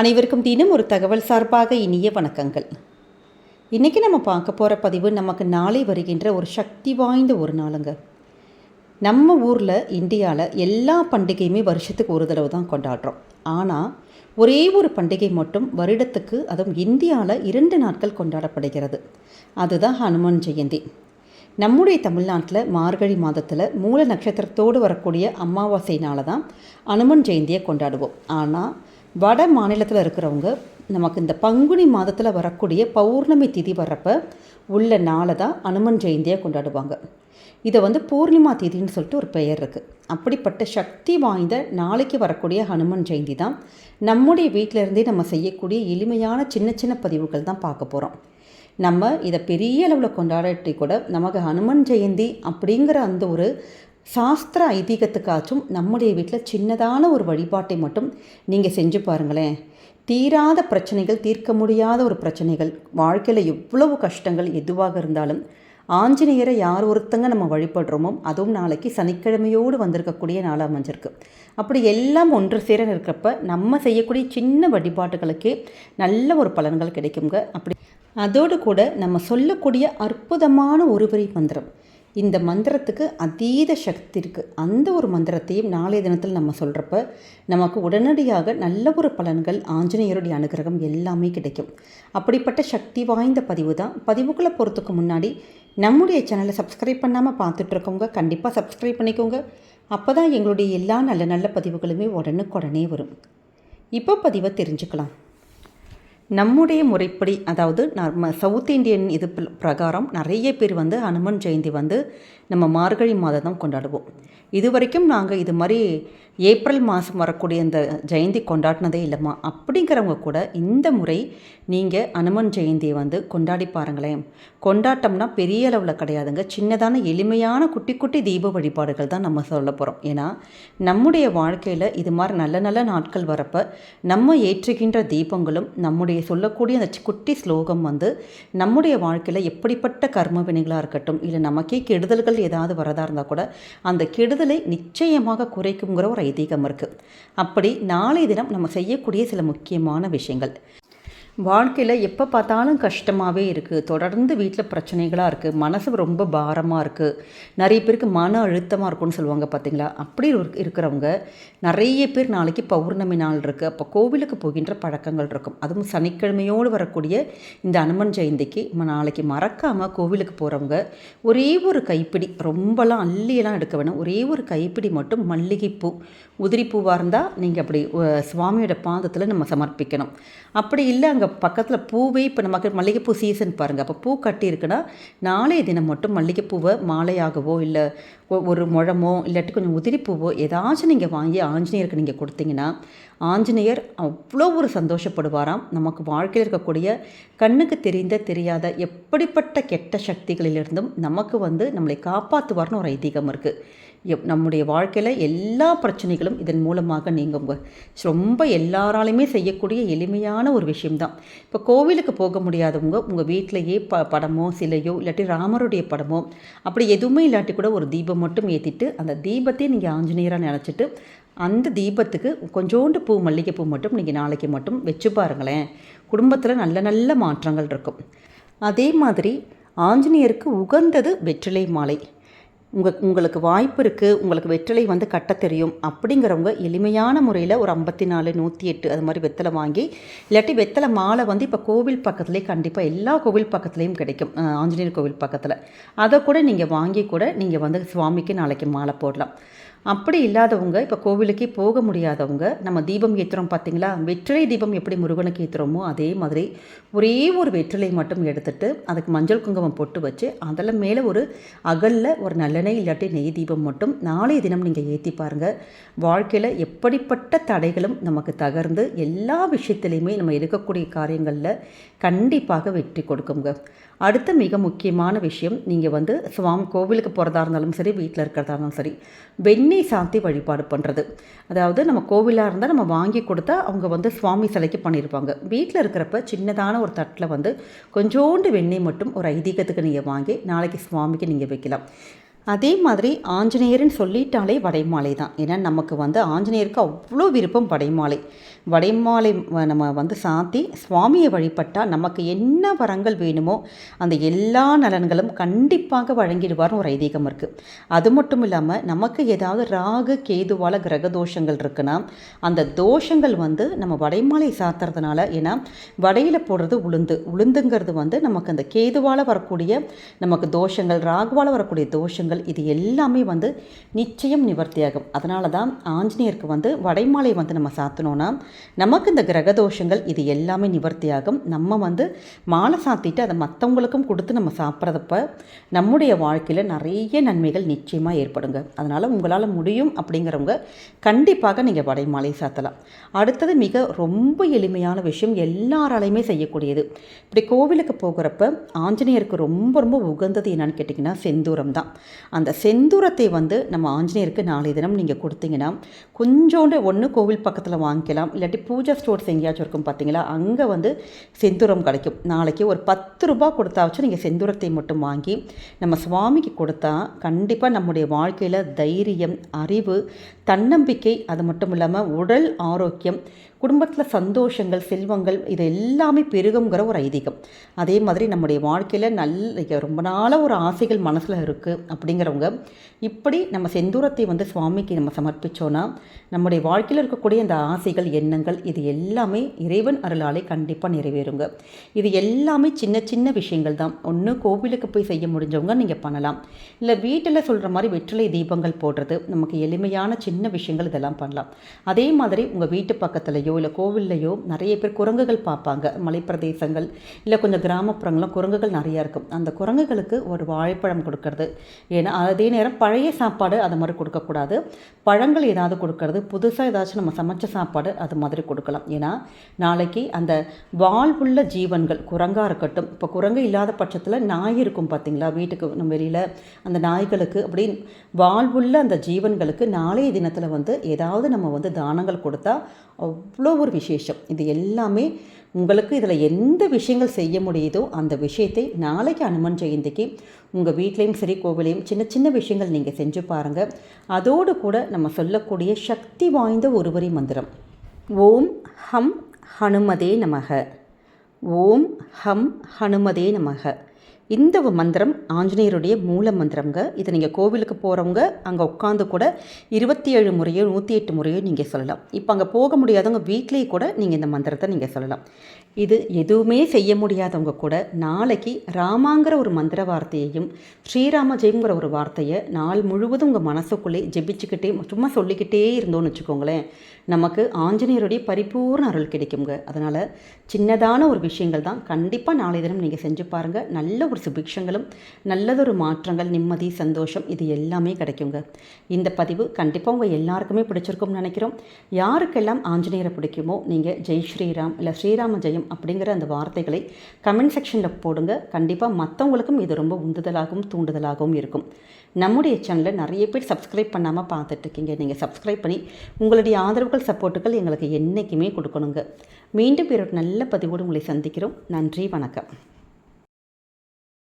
அனைவருக்கும் தினம் ஒரு தகவல் சார்பாக இனிய வணக்கங்கள். இன்றைக்கி நம்ம பார்க்க போகிற பதிவு நமக்கு நாளை வருகின்ற ஒரு சக்தி வாய்ந்த ஒரு நாளுங்க. நம்ம ஊரில் இந்தியாவில் எல்லா பண்டிகையுமே வருஷத்துக்கு ஒரு தடவை தான் கொண்டாடுறோம். ஆனால் ஒரே ஒரு பண்டிகை மட்டும் வருடத்துக்கு அதுவும் இந்தியாவில் இரண்டு நாட்கள் கொண்டாடப்படுகிறது. அதுதான் ஹனுமான் ஜெயந்தி. நம்முடைய தமிழ்நாட்டில் மார்கழி மாதத்தில் மூல நட்சத்திரத்தோடு வரக்கூடிய அமாவாசை தான் அனுமன் ஜெயந்தியை கொண்டாடுவோம். ஆனால் வட மாநிலத்தில் இருக்கிறவங்க நமக்கு இந்த பங்குனி மாதத்தில் வரக்கூடிய பௌர்ணமி திதி வர்றப்ப உள்ள நாளை தான் அனுமன் ஜெயந்தியாக கொண்டாடுவாங்க. இதை வந்து பூர்ணிமா திதின்னு சொல்லிட்டு ஒரு பெயர் இருக்குது அப்படிப்பட்ட சக்தி வாய்ந்த நாளைக்கு வரக்கூடிய ஹனுமன் ஜெயந்தி தான் நம்முடைய வீட்டிலேருந்தே நம்ம செய்யக்கூடிய எளிமையான சின்ன சின்ன பதிவுகள் தான் பார்க்க போகிறோம் நம்ம இதை பெரிய அளவில் கொண்டாடட்டி கூட நமக்கு ஹனுமன் ஜெயந்தி அப்படிங்கிற அந்த ஒரு சாஸ்திர ஐதீகத்துக்காச்சும் நம்முடைய வீட்டில் சின்னதான ஒரு வழிபாட்டை மட்டும் நீங்கள் செஞ்சு பாருங்களேன். தீராத பிரச்சனைகள் தீர்க்க முடியாத ஒரு பிரச்சனைகள் வாழ்க்கையில் எவ்வளவு கஷ்டங்கள் எதுவாக இருந்தாலும் ஆஞ்சநேயரை யார் ஒருத்தங்க நம்ம வழிபடுறோமோ அதுவும் நாளைக்கு சனிக்கிழமையோடு வந்திருக்கக்கூடிய நாளாக அமைஞ்சிருக்கு. அப்படி எல்லாம் ஒன்று சேர இருக்கிறப்ப நம்ம செய்யக்கூடிய சின்ன வழிபாட்டுகளுக்கே நல்ல ஒரு பலன்கள் கிடைக்குங்க. அப்படி அதோடு கூட நம்ம சொல்லக்கூடிய அற்புதமான ஒருவரி மந்திரம். இந்த மந்திரத்துக்கு அதீத சக்தி இருக்குது அந்த ஒரு மந்திரத்தையும் நாளைய தினத்தில் நம்ம சொல்கிறப்ப நமக்கு உடனடியாக நல்ல ஒரு பலன்கள் ஆஞ்சநேயருடைய அனுகிரகம் எல்லாமே கிடைக்கும். அப்படிப்பட்ட சக்தி வாய்ந்த பதிவு தான். பதிவுக்குள்ளே போகிறதுக்கு முன்னாடி நம்முடைய சேனலை சப்ஸ்கிரைப் பண்ணாமல் பார்த்துட்ருக்கவங்க கண்டிப்பாக சப்ஸ்கிரைப் பண்ணிக்கோங்க. அப்போ தான் எங்களுடைய எல்லா நல்ல நல்ல பதிவுகளுமே உடனுக்குடனே வரும். இப்போ பதிவை தெரிஞ்சுக்கலாம். நம்முடைய முறைப்படி அதாவது நம்ம சவுத் இந்தியன் இது பிரகாரம் நிறைய பேர் வந்து ஹனுமன் ஜெயந்தி வந்து நம்ம மார்கழி மாதம் தான் கொண்டாடுவோம். இது வரைக்கும் நாங்கள் இது மாதிரி ஏப்ரல் மாதம் வரக்கூடிய இந்த ஜெயந்தி கொண்டாடினதே இல்லைம்மா. அப்படிங்கிறவங்க கூட இந்த முறை நீங்கள் அனுமன் ஜெயந்தியை வந்து கொண்டாடி பாருங்களேன். கொண்டாட்டம்னா பெரிய அளவில் கிடையாதுங்க. சின்னதான எளிமையான குட்டி குட்டி தீப வழிபாடுகள் தான் நம்ம சொல்ல போகிறோம் ஏன்னா நம்முடைய வாழ்க்கையில் இது மாதிரி நல்ல நல்ல நாட்கள் வரப்போ நம்ம ஏற்றுகின்ற தீபங்களும் நம்முடைய சொல்லக்கூடிய அந்த சி- குட்டி ஸ்லோகம் வந்து நம்முடைய வாழ்க்கையில் எப்படிப்பட்ட கர்ம வினைகளாக இருக்கட்டும் இல்லை நமக்கே கெடுதல்கள் ஏதாவது வரதா இருந்தால் கூட அந்த கெடுதலை நிச்சயமாக குறைக்குங்கிற ஒரு ஐதீகம் இருக்குது அப்படி நாளைய தினம் நம்ம செய்யக்கூடிய சில முக்கியமான விஷயங்கள். வாழ்க்கையில் எப்போ பார்த்தாலும் கஷ்டமாகவே இருக்குது தொடர்ந்து வீட்டில் பிரச்சனைகளாக இருக்குது மனசு ரொம்ப பாரமாக இருக்குது நிறைய பேருக்கு மன அழுத்தமாக இருக்கும்னு சொல்லுவாங்க பார்த்தீங்களா அப்படி இருக்கிறவங்க நிறைய பேர் நாளைக்கு பௌர்ணமி நாள் இருக்குது அப்போ கோவிலுக்கு போகின்ற பழக்கங்கள் இருக்கும். அதுவும் சனிக்கிழமையோடு வரக்கூடிய இந்த அனுமன் ஜெயந்திக்கு நம்ம நாளைக்கு மறக்காமல் கோவிலுக்கு போகிறவங்க ஒரே ஒரு கைப்பிடி ரொம்பலாம் அள்ளியெல்லாம் எடுக்க வேணாம். ஒரே ஒரு கைப்பிடி மட்டும் மல்லிகைப்பூ உதிரிப்பூவாக இருந்தால் நீங்கள் அப்படி சுவாமியோட பாதத்தில் நம்ம சமர்ப்பிக்கணும். அப்படி இல்லை அங்கே பக்கத்தில் பூவே இப்போ நமக்கு மல்லிகைப்பூ சீசன் பாருங்கள் அப்போ பூ கட்டி இருக்குன்னா நாளைய தினம் மட்டும் மல்லிகைப்பூவை மாலையாகவோ இல்லை ஒ- ஒரு முழமோ இல்லாட்டி கொஞ்சம் உதிரிப்பூவோ ஏதாச்சும் நீங்கள் வாங்கி ஆஞ்சநேயருக்கு நீங்கள் கொடுத்தீங்கன்னா ஆஞ்சநேயர் அவ்வளோ ஒரு சந்தோஷப்படுவாராம். நமக்கு வாழ்க்கையில் இருக்கக்கூடிய கண்ணுக்கு தெரிந்த தெரியாத எப்படிப்பட்ட கெட்ட சக்திகளிலிருந்தும் நமக்கு வந்து நம்மளை காப்பாற்றுவார்னு ஒரு ஐதீகம் இருக்குது நம்முடைய வாழ்க்கையில் எல்லா பிரச்சனைகளும் இதன் மூலமாக நீங்குங்க. ரொம்ப எல்லாராலையுமே செய்யக்கூடிய எளிமையான ஒரு விஷயம்தான். இப்போ கோவிலுக்கு போக முடியாதவங்க உங்கள் வீட்டிலையே ப படமோ சிலையோ இல்லாட்டி ராமருடைய படமோ அப்படி எதுவுமே இல்லாட்டி கூட ஒரு தீபம் மட்டும் ஏற்றிட்டு அந்த தீபத்தையே நீங்கள் ஆஞ்சநேயராக நினச்சிட்டு அந்த தீபத்துக்கு கொஞ்சோண்டு பூ மல்லிகைப்பூ மட்டும் நீங்கள் நாளைக்கு மட்டும் வச்சு பாருங்களேன். குடும்பத்தில் நல்ல நல்ல மாற்றங்கள் இருக்கும். அதே மாதிரி ஆஞ்சநேயருக்கு உகந்தது வெற்றிலை மாலை. உங்கள் உங்களுக்கு வாய்ப்பு இருக்குது உங்களுக்கு வெற்றிலை வந்து கட்ட தெரியும் அப்படிங்கிறவங்க எளிமையான முறையில் ஒரு ஐம்பத்தி நாலு நூற்றி எட்டு அது மாதிரி வெத்தலை வாங்கி இல்லாட்டி வெத்தலை மாலை வந்து இப்போ கோவில் பக்கத்துலேயே கண்டிப்பாக எல்லா கோவில் பக்கத்துலேயும் கிடைக்கும். ஆஞ்சநேயர் கோவில் பக்கத்தில். அதை கூட நீங்கள் வாங்கி கூட நீங்கள் வந்து சுவாமிக்கு நாளைக்கு மாலை போடலாம். அப்படி இல்லாதவங்க இப்போ கோவிலுக்கே போக முடியாதவங்க நம்ம தீபம் ஏற்றுறோம் பார்த்தீங்களா வெற்றிலை தீபம் எப்படி முருகனுக்கு ஏற்றுறோமோ அதே மாதிரி ஒரே ஒரு வெற்றிலை மட்டும் எடுத்துட்டு அதுக்கு மஞ்சள் குங்குமம் பொட்டு வச்சு அதில் மேலே ஒரு அகலில் ஒரு நல்லெண்ணெய் இல்லாட்டி நெய் தீபம் மட்டும் நாளைய தினம் நீங்கள் ஏற்றி பாருங்கள் வாழ்க்கையில் எப்படிப்பட்ட தடைகளும் நமக்கு தகர்ந்து எல்லா விஷயத்துலையுமே நம்ம எடுக்கக்கூடிய காரியங்களில் கண்டிப்பாக வெற்றி கொடுக்குங்க. அடுத்த மிக முக்கியமான விஷயம் நீங்கள் வந்து சுவாமி கோவிலுக்கு போகிறதா இருந்தாலும் சரி வீட்டில் இருக்கிறதா இருந்தாலும் சரி எண்ணெய் சாத்தி வழிபாடு பண்ணுறது அதாவது நம்ம கோவிலாக இருந்தால் நம்ம வாங்கி கொடுத்தா அவங்க வந்து சுவாமி சிலைக்கு பண்ணியிருப்பாங்க வீட்டில் இருக்கிறப்ப சின்னதான ஒரு தட்டில் வந்து கொஞ்சோண்டு வெண்ணெய் மட்டும் ஒரு ஐதீகத்துக்கு நீங்கள் வாங்கி நாளைக்கு சுவாமிக்கு நீங்கள் வைக்கலாம். அதே மாதிரி ஆஞ்சநேயர்னு சொல்லிட்டாலே வடைமாலை தான் ஏன்னா நமக்கு வந்து ஆஞ்சநேயருக்கு அவ்வளோ விருப்பம் வடைமாலை. வடைமாலை வ- நம்ம வந்து சாத்தி சுவாமியை வழிபட்டால் நமக்கு என்ன வரங்கள் வேணுமோ அந்த எல்லா நலன்களும் கண்டிப்பாக வழங்கிடுவார்னு ஒரு ஐதீகம் இருக்குது அது மட்டும் இல்லாமல் நமக்கு ஏதாவது ராகு கேதுவால கிரக தோஷங்கள் இருக்குன்னா அந்த தோஷங்கள் வந்து நம்ம வடைமாலை சாத்துறதுனால ஏன்னா வடையில் போடுறது உளுந்து. உளுந்துங்கிறது வந்து நமக்கு அந்த கேதுவால் வரக்கூடிய நமக்கு தோஷங்கள் ராகுவால் வரக்கூடிய தோஷங்கள் இது எல்லாமே வந்து நிச்சயம் நிவர்த்தியாகும். அதனால தான் ஆஞ்சநேயருக்கு வந்து வடைமாலை வந்து நம்ம சாத்தினோன்னா நமக்கு இந்த கிரக தோஷங்கள் இது எல்லாமே நிவர்த்தியாகும். நம்ம வந்து மாலை சாத்திட்டு அதை மற்றவங்களுக்கும் கொடுத்து நம்ம சாப்பிட்றதப்ப நம்முடைய வாழ்க்கையில் நிறைய நன்மைகள் நிச்சயமாக ஏற்படுங்க. அதனால் உங்களால் முடியும் அப்படிங்கிறவங்க கண்டிப்பாக நீங்கள் வடைமாலை சாத்தலாம். அடுத்தது மிக ரொம்ப எளிமையான விஷயம் எல்லாராலையுமே செய்யக்கூடியது. இப்படி கோவிலுக்கு போகிறப்ப ஆஞ்சநேயருக்கு ரொம்ப ரொம்ப உகந்தது என்னன்னு கேட்டிங்கன்னா செந்தூரம் தான். அந்த செந்தூரத்தை வந்து நம்ம ஆஞ்சநேயருக்கு நாளைய தினம் நீங்கள் கொடுத்தீங்கன்னா கொஞ்சோண்டு ஒன்று கோவில் பக்கத்தில் வாங்கிக்கலாம் இல்லை இல்லாட்டி பூஜா ஸ்டோர்ஸ் எங்கேயாச்சும் இருக்கும் பார்த்தீங்களா? அங்கே வந்து செந்தூரம் கிடைக்கும். நாளைக்கு ஒரு பத்து ரூபா கொடுத்தாச்சும் நீங்கள் செந்தூரத்தை மட்டும் வாங்கி நம்ம சுவாமிக்கு கொடுத்தா கண்டிப்பாக நம்முடைய வாழ்க்கையில் தைரியம் அறிவு தன்னம்பிக்கை அது மட்டும் இல்லாமல் உடல் ஆரோக்கியம் குடும்பத்தில் சந்தோஷங்கள் செல்வங்கள் இது எல்லாமே பெருகுங்கிற ஒரு ஐதீகம். அதே மாதிரி நம்முடைய வாழ்க்கையில் நல்ல ரொம்ப நாளாக ஒரு ஆசைகள் மனசில் இருக்குது அப்படிங்கிறவங்க இப்படி நம்ம செந்தூரத்தை வந்து சுவாமிக்கு நம்ம சமர்ப்பிச்சோன்னா நம்முடைய வாழ்க்கையில் இருக்கக்கூடிய அந்த ஆசைகள் எண்ணங்கள் இது எல்லாமே இறைவன் அருளாலே கண்டிப்பாக நிறைவேறுங்க. இது எல்லாமே சின்ன சின்ன விஷயங்கள் தான். ஒன்று கோவிலுக்கு போய் செய்ய முடிஞ்சவங்க நீங்கள் பண்ணலாம். இல்லை வீட்டில் சொல்கிற மாதிரி வெற்றிலை தீபங்கள் போடுறது நமக்கு எளிமையான சின்ன விஷயங்கள் இதெல்லாம் பண்ணலாம். அதே மாதிரி உங்கள் வீட்டு பக்கத்துலையோ இல்லை கோவில்லையோ நிறைய பேர் குரங்குகள் பார்ப்பாங்க. மலைப்பிரதேசங்கள் இல்லை கொஞ்சம் கிராமப்புறங்களும் குரங்குகள் நிறையா இருக்கும். அந்த குரங்குகளுக்கு ஒரு வாழைப்பழம் கொடுக்கறது. ஏன்னா அதே நேரம் பழைய சாப்பாடு அது மாதிரி கொடுக்கக்கூடாது. பழங்கள் ஏதாவது கொடுக்கறது. புதுசாக ஏதாச்சும் நம்ம சமைச்ச சாப்பாடு அது மாதிரி கொடுக்கலாம். ஏன்னா நாளைக்கு அந்த வாழ்வுள்ள ஜீவன்கள் குரங்காக இருக்கட்டும். இப்போ குரங்கு இல்லாத பட்சத்தில் நாய் இருக்கும் பார்த்தீங்களா வீட்டுக்கு நம்ம வெளியில் அந்த நாய்களுக்கு அப்படி வாழ்வுள்ள அந்த ஜீவன்களுக்கு நாளைய தினத்தில் வந்து ஏதாவது நம்ம வந்து தானங்கள் கொடுத்தா அவ்வளோ அவ்வளோ ஒரு விசேஷம். இது எல்லாமே உங்களுக்கு இதில் எந்த விஷயங்கள் செய்ய முடியுதோ அந்த விஷயத்தை நாளைக்கு அனுமன் ஜெயந்திக்கு உங்கள் வீட்லேயும் சரி கோவிலையும் சின்ன சின்ன விஷயங்கள் நீங்கள் செஞ்சு பாருங்கள் அதோடு கூட நம்ம சொல்லக்கூடிய சக்தி வாய்ந்த ஒருவரி மந்திரம். ஓம் ஹம் ஹனுமதே நமக. ஓம் ஹம் ஹனுமதே நமக. இந்த மந்திரம் ஆஞ்சநேயருடைய மூல மந்திரங்க இதை நீங்கள் கோவிலுக்கு போகிறவங்க அங்கே உட்காந்து கூட இருபத்தி ஏழு முறையோ நூற்றி எட்டு முறையோ நீங்கள் சொல்லலாம். இப்போ அங்கே போக முடியாதவங்க வீட்லேயே கூட நீங்கள் இந்த மந்திரத்தை நீங்கள் சொல்லலாம். இது எதுவுமே செய்ய முடியாதவங்க கூட நாளைக்கு ராமாங்கிற ஒரு மந்திர வார்த்தையையும் ஸ்ரீராம ஜெயங்கிற ஒரு வார்த்தையை நாள் முழுவதும் உங்கள் மனசுக்குள்ளே ஜெபிச்சுக்கிட்டே சும்மா சொல்லிக்கிட்டே இருந்தோன்னு வச்சுக்கோங்களேன். நமக்கு ஆஞ்சநேயருடைய பரிபூர்ண அருள் கிடைக்குங்க அதனால் சின்னதான ஒரு விஷயங்கள் தான் கண்டிப்பாக நாளை தினம் நீங்கள் செஞ்சு பாருங்கள் நல்ல ஒரு சுபிக்ஷங்களும் நல்லதொரு மாற்றங்கள் நிம்மதி சந்தோஷம் இது எல்லாமே கிடைக்குங்க. இந்த பதிவு கண்டிப்பாக உங்கள் எல்லாருக்குமே பிடிச்சிருக்கும்னு நினைக்கிறோம். யாருக்கெல்லாம் ஆஞ்சநேயரை பிடிக்குமோ நீங்கள் ஜெய் ஸ்ரீராம் இல்லை ஸ்ரீராம ஜெயம் அப்படிங்கிற அந்த வார்த்தைகளை கமெண்ட் செக்ஷனில் போடுங்க. கண்டிப்பாக மற்றவங்களுக்கும் இது ரொம்ப உந்துதலாகவும் தூண்டுதலாகவும் இருக்கும். நம்முடைய சேனலில் நிறைய பேர் சப்ஸ்கிரைப் பண்ணாமல் பார்த்துட்ருக்கீங்க நீங்கள் சப்ஸ்கிரைப் பண்ணி உங்களுடைய ஆதரவுகள் சப்போர்ட்டுகள் எங்களுக்கு என்றைக்குமே கொடுக்கணுங்க. மீண்டும் பேரோட ஒரு நல்ல பதிவோடு உங்களை சந்திக்கிறோம். நன்றி வணக்கம்.